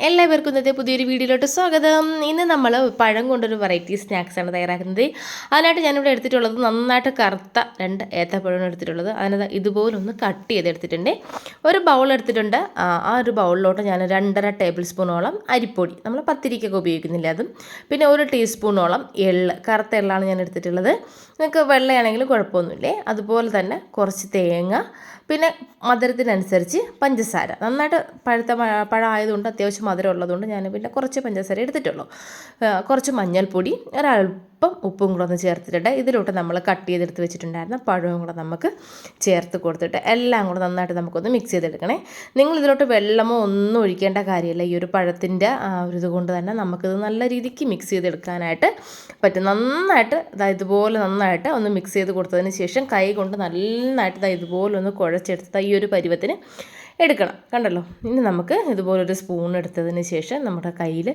എല്ലാവർക്കും ഇന്നത്തെ പുതിയൊരു വീഡിയോയിലോട്ട് സ്വാഗതം. ഇന്ന് നമ്മൾ പഴം കൊണ്ടൊരു വെറൈറ്റി സ്നാക്സാണ് തയ്യാറാക്കുന്നത്. അതിനായിട്ട് ഞാനിവിടെ എടുത്തിട്ടുള്ളത് നന്നായിട്ട് കറുത്ത രണ്ട് ഏത്തപ്പഴമാണ് എടുത്തിട്ടുള്ളത്. അതിനത് ഇതുപോലൊന്ന് കട്ട് ചെയ്ത് ചെയ്തെടുത്തിട്ടുണ്ട്. ഒരു ബൗൾ എടുത്തിട്ടുണ്ട്. ആ ഒരു ബൗളിലോട്ട് ഞാൻ രണ്ടര ടേബിൾ സ്പൂണോളം അരിപ്പൊടി നമ്മൾ പത്തിരിക്കൊക്കെ ഉപയോഗിക്കുന്നില്ല അതും. പിന്നെ ഒരു ടീസ്പൂണോളം എള്ള് കറുത്ത എള്ളാണ് ഞാൻ എടുത്തിട്ടുള്ളത്. നിങ്ങൾക്ക് വെള്ളയാണെങ്കിലും കുഴപ്പമൊന്നുമില്ലേ? അതുപോലെ തന്നെ കുറച്ച് തേങ്ങ പിന്നെ മധുരത്തിനനുസരിച്ച് പഞ്ചസാര. നന്നായിട്ട് പഴുത്ത പഴ- പഴം ആയതുകൊണ്ട് അത്യാവശ്യം മധുരം ഉള്ളതുകൊണ്ട് ഞാൻ പിന്നെ കുറച്ച് പഞ്ചസാര എടുത്തിട്ടുള്ളൂ. കുറച്ച് മഞ്ഞൾപ്പൊടി ഒരല്പം ഉപ്പും കൂടെ ഒന്ന് ചേർത്തിട്ടുണ്ട് ഇതിലോട്ട് നമ്മൾ കട്ട് ചെയ്തെടുത്ത് വെച്ചിട്ടുണ്ടായിരുന്ന പഴവും കൂടെ നമുക്ക് ചേർത്ത് കൊടുത്തിട്ട് എല്ലാം കൂടെ നന്നായിട്ട് നമുക്കൊന്ന് മിക്സ് ചെയ്തെടുക്കണേ. നിങ്ങൾ ഇതിലോട്ട് വെള്ളമോ ഒന്നും ഒഴിക്കേണ്ട കാര്യമില്ല. ഈ ഒരു പഴത്തിന്റെ ആ ഒരു ഇതുകൊണ്ട് തന്നെ നമുക്കിത് നല്ല രീതിക്ക് മിക്സ് ചെയ്തെടുക്കാനായിട്ട് പറ്റും. നന്നായിട്ട് അതായത് ഇതുപോലെ നന്നായിട്ട് ഒന്ന് മിക്സ് ചെയ്ത് കൊടുത്തതിന് ശേഷം കൈ കൊണ്ട് നന്നായിട്ട് ഇതാ ഇതുപോലെ ഒന്ന് കുഴച്ചെടുത്ത് ഈ ഒരു പരുവത്തിന് എടുക്കണം. കണ്ടല്ലോ? ഇനി നമുക്ക് ഇതുപോലൊരു സ്പൂൺ എടുത്തതിന് ശേഷം നമ്മുടെ കയ്യിൽ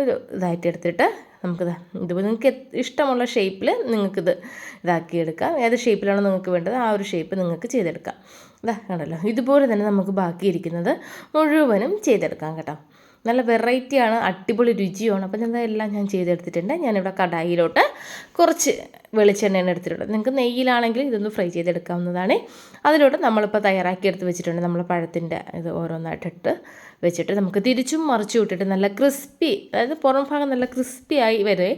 ഒരു ഇതായിട്ട് എടുത്തിട്ട് നമുക്കിത് ഇതുപോലെ നിങ്ങൾക്ക് ഇഷ്ടമുള്ള ഷേപ്പിൽ നിങ്ങൾക്കിത് ഇതാക്കി എടുക്കാം. ഏത് ഷേപ്പിലാണോ നിങ്ങൾക്ക് വേണ്ടത് ആ ഒരു ഷേപ്പ് നിങ്ങൾക്ക് ചെയ്തെടുക്കാം. ഇതാ കണ്ടല്ലോ? ഇതുപോലെ തന്നെ നമുക്ക് ബാക്കിയിരിക്കുന്നത് മുഴുവനും ചെയ്തെടുക്കാം കേട്ടോ. നല്ല വെറൈറ്റിയാണ് അടിപൊളി രുചിയാണ് അപ്പം എല്ലാം ഞാൻ ചെയ്തെടുത്തിട്ടുണ്ട്. ഞാനിവിടെ കടായിലോട്ട് കുറച്ച് വെളിച്ചെണ്ണയാണ് എടുത്തിട്ടുള്ളത്. നിങ്ങൾക്ക് നെയ്യിലാണെങ്കിൽ ഇതൊന്ന് ഫ്രൈ ചെയ്തെടുക്കാവുന്നതാണ്. അതിലോട്ട് നമ്മളിപ്പോൾ തയ്യാറാക്കി എടുത്ത് വെച്ചിട്ടുണ്ട്. നമ്മൾ പഴത്തിന്റെ ഇത് ഓരോന്നായിട്ടിട്ട് വെച്ചിട്ട് നമുക്ക് തിരിച്ചും മറിച്ചും ഇട്ടിട്ട് നല്ല ക്രിസ്പി അതായത് പുറം ഭാഗം നല്ല ക്രിസ്പി ആയി വരെ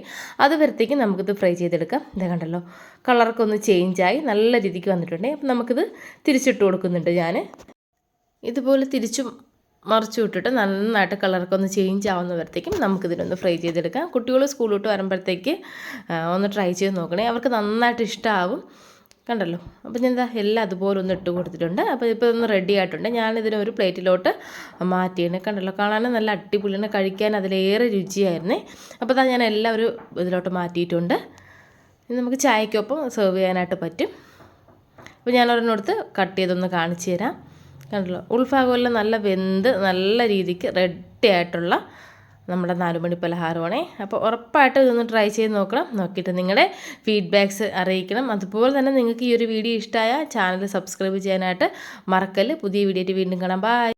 അത് വരത്തേക്ക് നമുക്കിത് ഫ്രൈ ചെയ്തെടുക്കാം. ഇത് കണ്ടല്ലോ കളറൊക്കെ ഒന്ന് ചേഞ്ചായി നല്ല രീതിക്ക് വന്നിട്ടുണ്ട്. അപ്പം നമുക്കിത് തിരിച്ചിട്ട് കൊടുക്കുന്നുണ്ട് ഞാൻ ഇതുപോലെ തിരിച്ചും മറിച്ചു വിട്ടിട്ട് നന്നായിട്ട് കളറൊക്കെ ഒന്ന് ചേഞ്ച് ആവുന്നവരത്തേക്കും നമുക്കിതിനൊന്ന് ഫ്രൈ ചെയ്തെടുക്കാം. കുട്ടികൾ സ്കൂളിലോട്ട് വരുമ്പോഴത്തേക്ക് ഒന്ന് ട്രൈ ചെയ്ത് നോക്കണേ. അവർക്ക് നന്നായിട്ട് ഇഷ്ടമാവും കണ്ടല്ലോ? അപ്പോൾ ഞാൻ എന്താ എല്ലാം അതുപോലെ ഒന്ന് ഇട്ട് കൊടുത്തിട്ടുണ്ട്. അപ്പോൾ ഇപ്പോൾ ഒന്ന് റെഡി ആയിട്ടുണ്ട്. ഞാനിതിനെ ഒരു പ്ലേറ്റിലോട്ട് മാറ്റിയാണ് കണ്ടല്ലോ? കാണാനും നല്ല അടിപൊളിയാണ് കഴിക്കാൻ അതിലേറെ രുചിയായിരുന്നേ. അപ്പോൾ അതാ ഞാൻ എല്ലാം ഒരു ഇതിലോട്ട് മാറ്റിയിട്ടുണ്ട്. ഇനി നമുക്ക് ചായക്കൊപ്പം സെർവ് ചെയ്യാനായിട്ട് പറ്റും. അപ്പോൾ ഞാൻ ഒരെണ്ണെടുത്ത് കട്ട് ചെയ്തൊന്ന് കാണിച്ചു തരാം. കണ്ടല്ലോ ഉൾഭാഗമെല്ലാം നല്ല വെന്ത് നല്ല രീതിക്ക് റെഡി ആയിട്ടുള്ള നമ്മുടെ നാലുമണി പലഹാരമാണേ. അപ്പോൾ ഉറപ്പായിട്ട് ഇതൊന്ന് ട്രൈ ചെയ്ത് നോക്കണം. നോക്കിയിട്ട് നിങ്ങളുടെ ഫീഡ്ബാക്ക്സ് അറിയിക്കണം. അതുപോലെ തന്നെ നിങ്ങൾക്ക് ഈ ഒരു വീഡിയോ ഇഷ്ടമായ ചാനൽ സബ്സ്ക്രൈബ് ചെയ്യാനായിട്ട് മറക്കല്ല്. പുതിയ വീഡിയോ ആയിട്ട് വീണ്ടും കാണാം. ബൈ